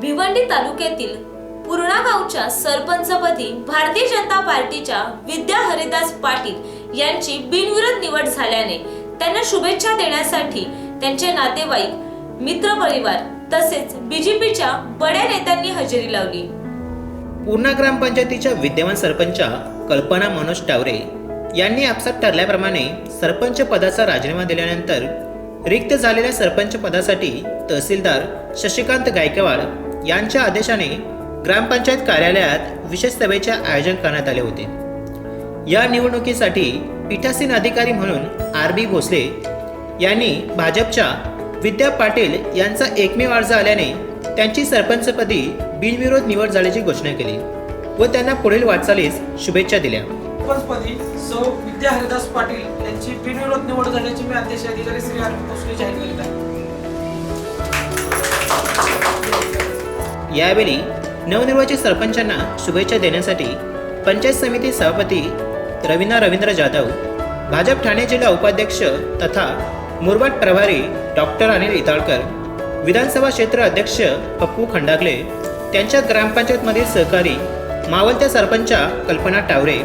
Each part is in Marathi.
भिवंडी तालुक्यातील पूर्णा गावच्या सरपंचपदी भारतीय जनता पार्टीच्या विद्या हरिदास पाटील यांची बिनविरोध निवड झाल्याने त्यांना शुभेच्छा देण्यासाठी त्यांचे नातेवाईक मित्रपरिवार तसेच बीजेपीच्या बड्या नेत्यांनी हजेरी लावली. पूर्णा ग्रामपंचायतीच्या विद्यमान सरपंचा कल्पना मनोज टावरे यांनी आपसात ठरल्याप्रमाणे सरपंच पदाचा राजीनामा दिल्यानंतर रिक्त झालेल्या सरपंच पदासाठी तहसीलदार शशिकांत गायकवाड यांच्या आदेशाने ग्रामपंचायत कार्यालयात विशेष सभेचे आयोजन करण्यात आले होते. या निवडणुकीसाठी पीठासीन अधिकारी म्हणून आर बी भोसले यांनी भाजपच्या विद्या पाटील यांचा एकमेव अर्ज आल्याने त्यांची सरपंचपदी बिनविरोध निवड झाल्याची घोषणा केली व त्यांना पुढील वाटचालीस शुभेच्छा दिल्या. सरपंचपदी सौ विद्या हरिदास पाटील यांची बिनविरोध निवड झाल्याची मी अध्यक्ष अधिकारी श्री आर भोसले जाहीर करीत आहे. यावेळी नवनिर्वाचित सरपंचांना शुभेच्छा देण्यासाठी पंचायत समिती सभापती रवीना रवींद्र जाधव भाजप ठाणे जिल्हा उपाध्यक्ष तथा मुरबाड प्रभारी डॉक्टर अनिल इताळकर विधानसभा क्षेत्र अध्यक्ष पप्पू खंडागले त्यांच्या ग्रामपंचायतमधील सहकारी मावलत्या सरपंचा कल्पना टावरे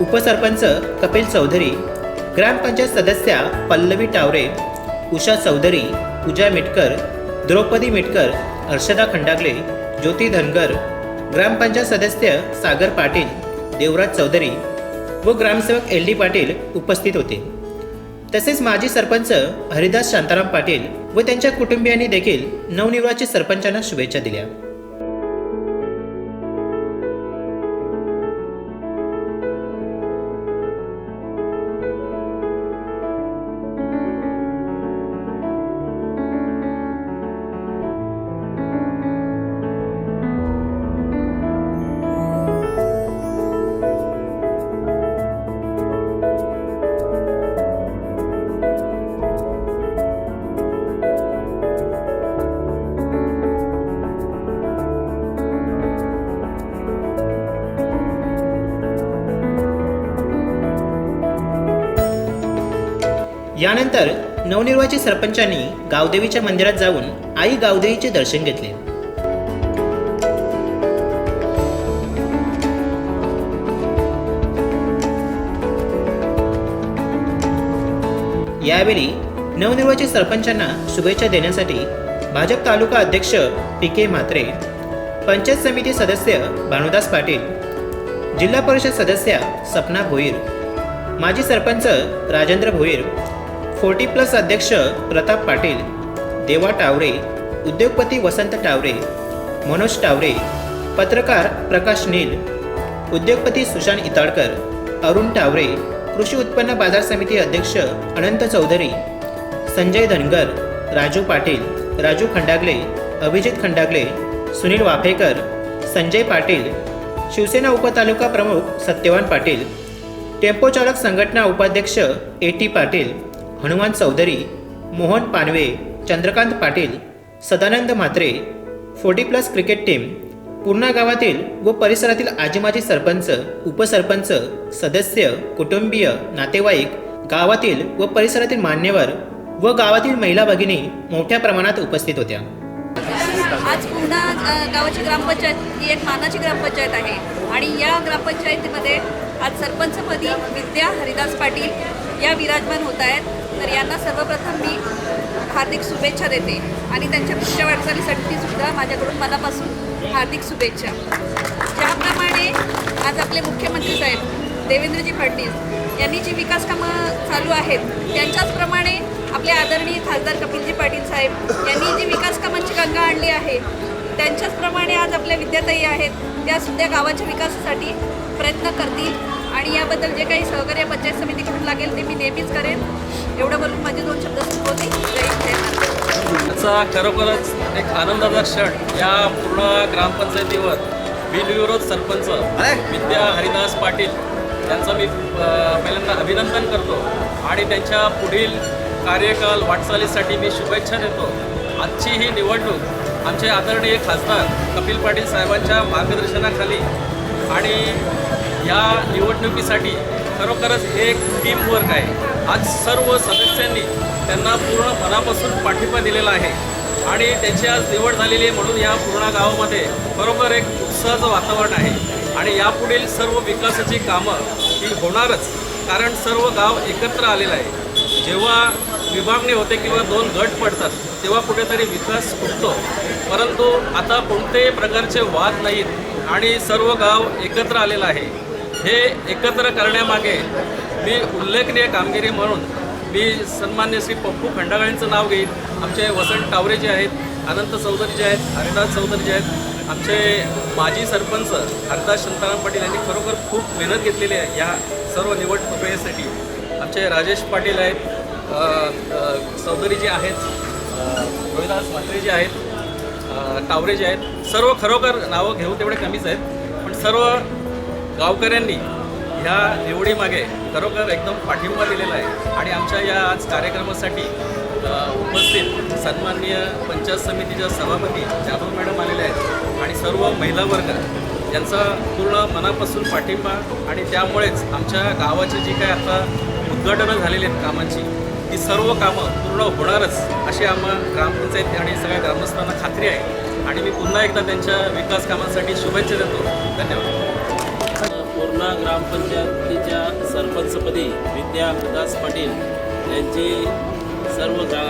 उपसरपंच कपिल चौधरी ग्रामपंचायत सदस्या पल्लवी टावरे उषा चौधरी पूजा मिटकर द्रौपदी मिटकर हर्षदा खंडागले ज्योती धनगर ग्रामपंचायत सदस्य सागर पाटील देवराज चौधरी व ग्रामसेवक एल डी पाटील उपस्थित होते. तसेच माजी सरपंच हरिदास शांताराम पाटील व त्यांच्या कुटुंबियांनी देखील नवनिर्वाचित सरपंचांना शुभेच्छा दिल्या. यानंतर नवनिर्वाचित सरपंचांनी गावदेवीच्या मंदिरात जाऊन आई गावदेवीचे दर्शन घेतले. यावेळी नवनिर्वाचित सरपंचांना शुभेच्छा देण्यासाठी भाजप तालुका अध्यक्ष पी के म्हात्रे पंचायत समिती सदस्य भानुदास पाटील जिल्हा परिषद सदस्या सपना भोईर माजी सरपंच राजेंद्र भोईर फोर्टी प्लस अध्यक्ष प्रताप पाटील देवा टावरे उद्योगपती वसंत टावरे मनोज टावरे पत्रकार प्रकाश नील उद्योगपती सुशांत इताडकर अरुण टावरे कृषी उत्पन्न बाजार समिती अध्यक्ष अनंत चौधरी संजय धनगर राजू पाटील राजू खंडागले अभिजित खंडागले सुनील वाफेकर संजय पाटील शिवसेना उपतालुका प्रमुख सत्यवान पाटील टेम्पो चालक संघटना उपाध्यक्ष A T Patil Hanuman Chaudhari Mohan Panve Chandrakant Patil Sadanand Mhatre forty plus cricket team Purna गावातील व परिसरातील आजीमाजी सरपंच उपसरपंच सदस्य कुटुंबीय नातेवाईक गावातील व परिसरातील मान्यवर व गावातील महिला भगिनी मोठ्या प्रमाणात उपस्थित होत्या. आज पुन्हा गावाची ग्रामपंचायत ही एक मानाची ग्रामपंचायत आहे आणि या ग्रामपंचायतीमध्ये आज सरपंचपदी विद्या हरिदास पाटील या विराजमान होत आहेत. तर यांना सर्वप्रथम मी हार्दिक शुभेच्छा देते आणि त्यांच्या पुढच्या वाटचालीसाठी सुद्धा माझ्याकडून मनापासून हार्दिक शुभेच्छा. ज्याप्रमाणे आज आपले मुख्यमंत्री साहेब देवेंद्रजी फडणवीस यांनी जी विकास कामं चालू आहेत त्यांच्याचप्रमाणे आपले आदरणीय खासदार कपिलजी पाटील साहेब यांनी जी विकास कामांची गंगा आणली आहे त्यांच्याचप्रमाणे आज आपल्या विद्याताई आहेत त्यासुद्धा गावाच्या विकासासाठी प्रयत्न करतील आणि याबद्दल जे काही सहकार्य पंचायत समितीकडून लागेल ते मी नेहमीच करेन. एवढं बोलून माझे दोन शब्द महाराष्ट्र याचा खरोखरच एक आनंदाचा क्षण या पूर्ण ग्रामपंचायतीवर. बिनविरोध सरपंच विद्या हरिदास पाटील यांचं मी पहिल्यांदा अभिनंदन करतो. आणि त्यांच्या पुढील कार्यकाल वाटचालीसाठी मी शुभेच्छा देतो. आजची ही निवडणूक आमचे आदरणीय खासदार कपिल पाटील साहेबांच्या मार्गदर्शनाखाली आणि या निवडणुकीसाठी खरोखरच एक टीम वर्क आहे. आज सर्व सदस्यांनी त्यांना पूर्ण मनापासून पाठिंबा दिलेला आहे. आणि त्यांची आज निवड झालेली आहे म्हणून या पूर्ण गावामध्ये खरोखर एक उत्साहाचं वातावरण आहे. आणि यापुढील सर्व विकासाची कामं ही होणारच कारण सर्व गाव एकत्र आलेलं आहे. जेव्हा विभागणी होते किंवा दोन गट पडतात तेव्हा कुठेतरी विकास फुटतो परंतु आता कोणत्याही प्रकारचे वाद नाहीत आणि सर्व गाव एकत्र आलेलं आहे. हे एकत्र करण्यामागे मी उल्लेखनीय कामगिरी म्हणून मी सन्मान्य श्री पप्पू खंडागळेंचं नाव घेईन. आमचे वसंत टावरे जे आहेत अनंत चौधरी जे आहेत हरिदास चौधरी जे आहेत आमचे माजी सरपंच हरिदास शांताराम पाटील यांनी खरोखर खूप मेहनत घेतलेली आहे या सर्व निवड प्रक्रियेसाठी आमचे राजेश पाटील आहेत चौधरी जे आहेत रोहिदास म्हात्रे जे आहेत टावरे जे आहेत सर्व खरोखर नावं घेऊ तेवढे कमीच आहेत पण सर्व गावकऱ्यांनी ह्या निवडीमागे खरोखर एकदम पाठिंबा दिलेला आहे. आणि आमच्या या आज कार्यक्रमासाठी उपस्थित सन्माननीय पंचायत समितीच्या सभापती जाधव मॅडम आलेले आहेत. आणि सर्व महिला वर्ग यांचा पूर्ण मनापासून पाठिंबा आणि त्यामुळेच आमच्या गावाची जी काय आता उद्घाटनं झालेली आहेत कामांची ती सर्व कामं पूर्ण होणारच अशी आम्हा ग्रामपंचायत आणि सगळ्या ग्रामस्थांना खात्री आहे. आणि मी पुन्हा एकदा त्यांच्या विकास कामांसाठी शुभेच्छा देतो. धन्यवाद. पूर्णा ग्रामपंचायतीच्या सरपंचपदी विद्या दास पाटील यांची सर्व ग्रा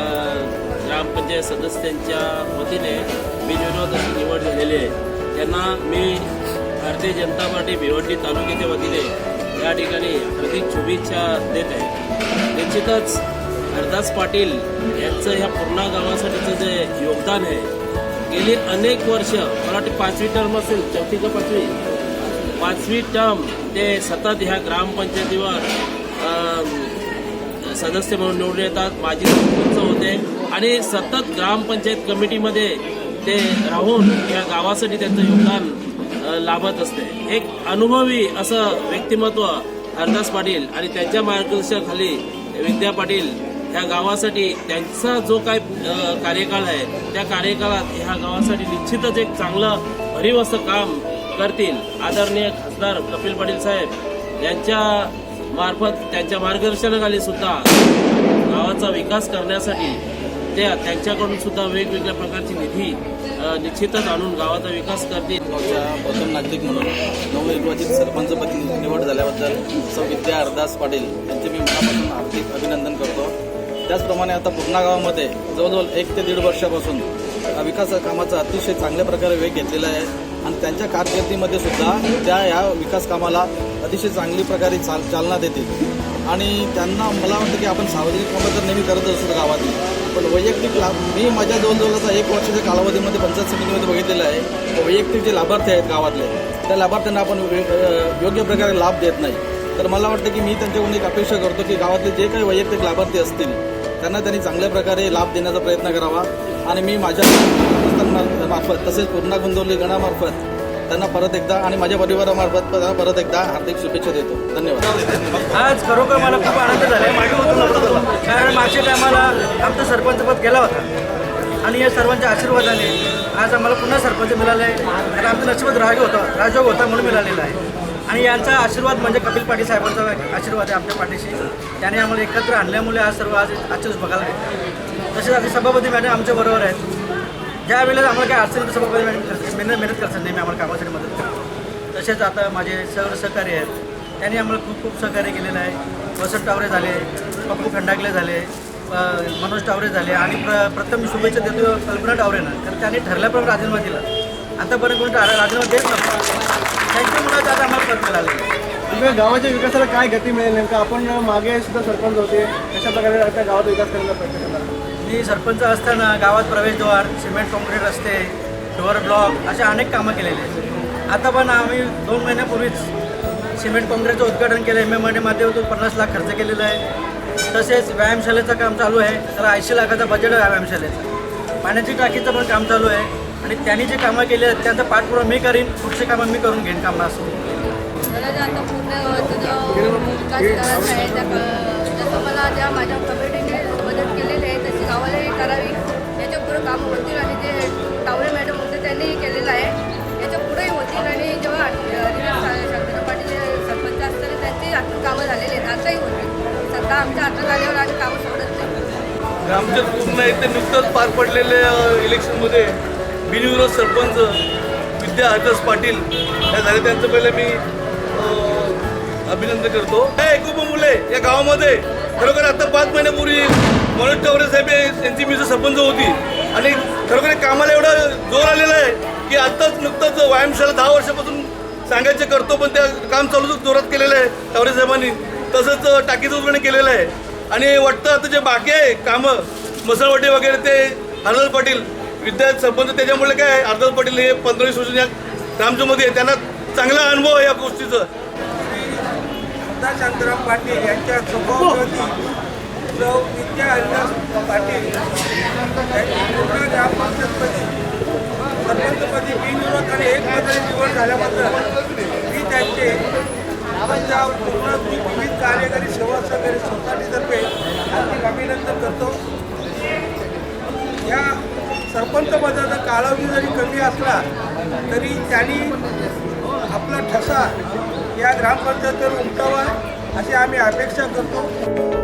ग्रामपंचायत सदस्यांच्या वतीने बिनविरोध अशी निवड झालेली आहे. त्यांना मी भारतीय जनता पार्टी भिवंडी तालुक्याच्या वतीने या ठिकाणी हार्दिक शुभेच्छा देत आहे. निश्चितच हरदास पाटील यांचं ह्या पूर्णा गावासाठीचं जे योगदान आहे गेली अनेक वर्ष मला वाटते पाचवी टर्म असेल चौथी का पाचवी पाचवी टर्म ते सतत ह्या ग्रामपंचायतीवर सदस्य म्हणून निवडून येतात. माजी सरपंच होते. आणि सतत ग्रामपंचायत कमिटीमध्ये ते राहून या गावासाठी त्यांचं योगदान लाभत असते. एक अनुभवी असं व्यक्तिमत्व हरदास पाटील आणि त्यांच्या मार्गदर्शनाखाली विद्या पाटील ह्या गावासाठी त्यांचा जो काय कार्यकाळ आहे त्या कार्यकाळात ह्या गावासाठी निश्चितच एक चांगलं भरीव असं काम करतील. आदरणीय खासदार कपिल पाटील साहेब यांच्या मार्फत त्यांच्या मार्गदर्शनाखाली सुद्धा गावाचा विकास करण्यासाठी त्या त्यांच्याकडून सुद्धा वेगवेगळ्या प्रकारची निधी निश्चितच आणून गावाचा विकास करतील. गावच्या प्रथम नागरिक म्हणून नवनिर्वाचित सरपंचपदी निवड झाल्याबद्दल सौ विद्या हरदास पाटील यांचे मी मनापासून हार्दिक अभिनंदन करतो. त्याचप्रमाणे आता पूर्णा गावामध्ये जवळजवळ एक ते दीड वर्षापासून विकास कामाचा अतिशय चांगल्या प्रकारे वेग घेतलेला आहे. आणि त्यांच्या कारकिर्दीमध्ये सुद्धा त्या या विकास कामाला अतिशय चांगली प्रकारे चाल चालना देतील आणि त्यांना मला वाटतं की आपण सार्वजनिक कामं तर नेहमी करत असतो गावातील. पण वैयक्तिक लाभ मी माझ्या जवळजवळ एक वर्षाच्या कालावधीमध्ये पंचायत समितीमध्ये बघितलेलं आहे. वैयक्तिक जे लाभार्थी आहेत गावातले त्या लाभार्थ्यांना आपण योग्य प्रकारे लाभ देत नाही. तर मला वाटतं की मी त्यांच्याकडून एक अपेक्षा करतो की गावातले जे काही वैयक्तिक लाभार्थी असतील त्यांना त्यांनी चांगल्या प्रकारे लाभ देण्याचा प्रयत्न करावा. आणि मी माझ्या संस्थांमा- मार्फत तसेच पूर्णा गुंदवली गणामार्फत त्यांना परत एकदा आणि माझ्या परिवारामार्फत त्यांना परत एकदा हार्दिक शुभेच्छा देतो. धन्यवाद. आज खरोखर मला खूप आनंद झाला आहे कारण मागच्या टायमाला आमचं सरपंचपद गेला होता. आणि या सर्वांच्या आशीर्वादाने आज आम्हाला पुन्हा सरपंच मिळालं आहे आणि आमचं नशिबात राग होता राजयोग होता म्हणून मिळालेला आहे. आणि यांचा आशीर्वाद म्हणजे कपिल पाटील साहेबांचा आशीर्वाद आहे आमच्या पाठीशी. त्याने आम्हाला एकत्र आणल्यामुळे आज सर्व आज आजच्या बघायला भेटते तसेच आधी सभापती मॅडम आमच्या बरोबर आहेत. ज्या वेळेला आम्हाला काय अडचण येते सभापती मेहनत मेहनत करतात नेहमी आम्हाला कामासाठी मदत करतात. तसेच आता माझे सर्व सहकारी आहेत. त्यांनी आम्हाला खूप खूप सहकार्य केलेलं आहे. वसंत टावरे झाले पप्पू खंडागले झाले मनोज टावरे झाले आणि प्र प्रथम मी शुभेच्छा देतो कल्पना टावरेनं कारण त्यांनी ठरल्याप्रमाणे राजीनामा दिला. आतापर्यंत कोणी राजीनामा देत नव्हता. त्यांच्यामुळे आता आम्हाला पद मिळाले. गावाच्या विकासाला काय गती मिळेल नेमकं? आपण मागे सुद्धा सरपंच होते. कशा प्रकारे आता गावात विकास करण्याचा प्रयत्न करणार? मी सरपंच असताना गावात प्रवेशद्वार सिमेंट कॉन्क्रीट रस्ते डोअर ब्लॉक असे अनेक कामं केलेली आहेत. आता पण आम्ही दोन महिन्यापूर्वीच सिमेंट कॉन्क्रीटचं उद्घाटन केलं. एम एम माध्यमातून पन्नास लाख खर्च केलेला आहे. तसेच व्यायामशाळेचं काम चालू आहे. तर ऐंशी लाखाचा बजेट आहे व्यायामशाळेचं. पाण्याची टाकीचं पण काम चालू आहे. आणि त्यांनी जे कामं केली आहेत त्यांचा पाठपुरावा मी करीन. पुढचे कामं मी करून घेईन कामं असं. मला ज्या माझ्या पूर्ण करावी. याच्या पुढं कामं होतील आणि जे तावरे मॅडम होते त्यांनी केलेलं आहे. याच्या पुढेही होतील आणि जेव्हा शांतरा पाटील सरपंच असताना त्यांची हातून कामं झालेली आहेत. आताही होतील. सध्या आमच्या हातात आल्यावर आम्ही कामं सोडत नाही. आमच्या पूर्ण इथे नुकतंच पार पडलेल्या इलेक्शनमध्ये बिनविरोध सरपंच विद्या हरदास पाटील या झाले. त्यांचं पहिले मी अभिनंदन करतो. हे एकूप मुले या गावामध्ये खरोखर आता पाच महिन्यापूर्वी मनोज टवरे साहेब हे- यांची मी सरपंच होती. आणि खरोखर कामाला एवढा जोर आलेला आहे की आत्ताच नुकतंच व्यायामशाला दहा वर्षापासून सांगायचे करतो पण त्या काम चालू जोरात केलेलं आहे टवरे साहेबांनी. तसंच टाकीचं उजवणे केलेलं आहे. आणि वाटतं आता जे बाकी आहे कामं मसळवटे वगैरे ते हरदल पाटील विद्या सरपंच त्याच्यामुळे काय हरदल पाटील हे पंधरावी वर्ष या ग्रामसभेमध्ये आहे. त्यांना चांगला अनुभव आहे या गोष्टीचं. शांताराम पाटील यांच्या स्वभावप्रती विद्या हरिदास पाटील. यांची पूर्ण ग्रामपंचायतमध्ये सरपंचपदी बिनविरोध आणि एक एकमताने निवड झाल्याबद्दल मी त्यांचे आमच्या पूर्ण विविध कार्यकारी सेवा सहकारी सोसायटीतर्फे हार्दिक अभिनंदन करतो. या सरपंच पदाचा कालावधी जरी कमी असला तरी त्यांनी आपला ठसा या ग्रामपंचायतीवर उमटावा अशी आम्ही अपेक्षा करतो.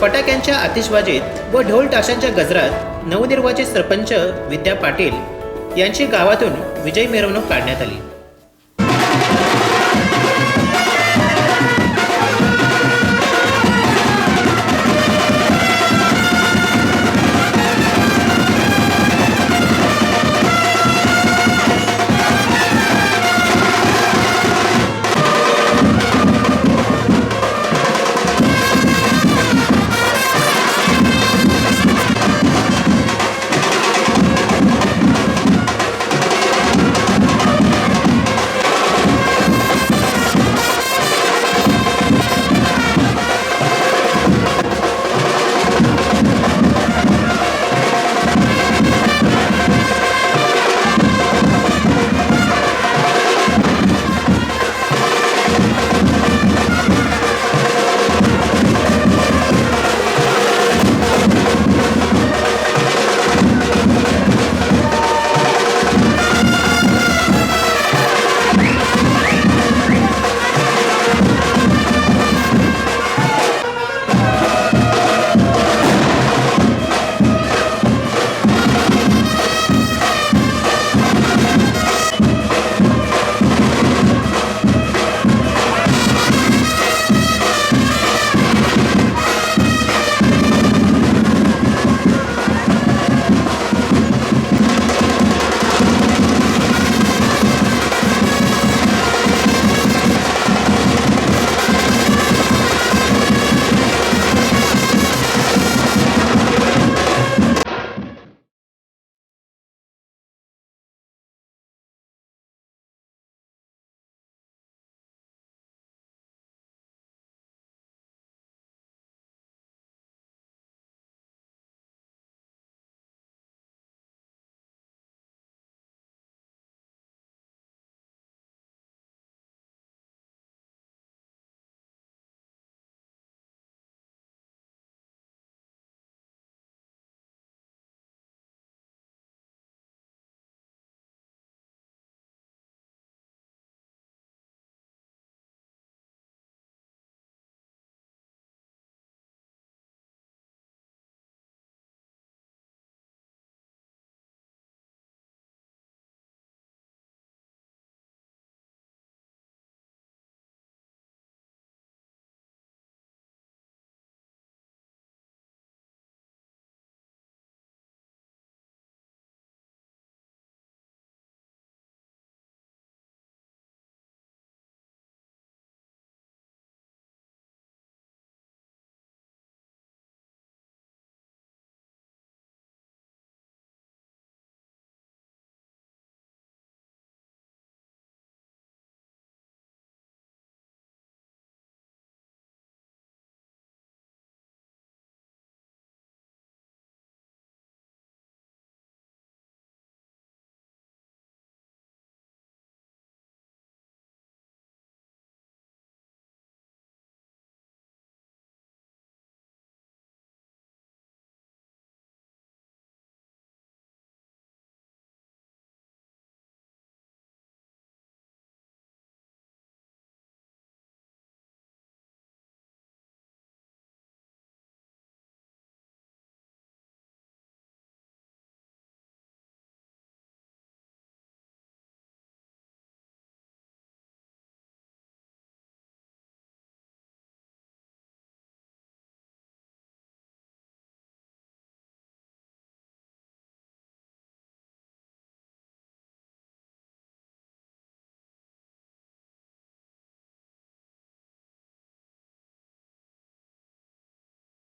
फटाक्यांच्या आतिषबाजीत व ढोल ताशांच्या गजरात नवनिर्वाचित सरपंच विद्या पाटील यांची गावातून विजय मिरवणूक काढण्यात आली.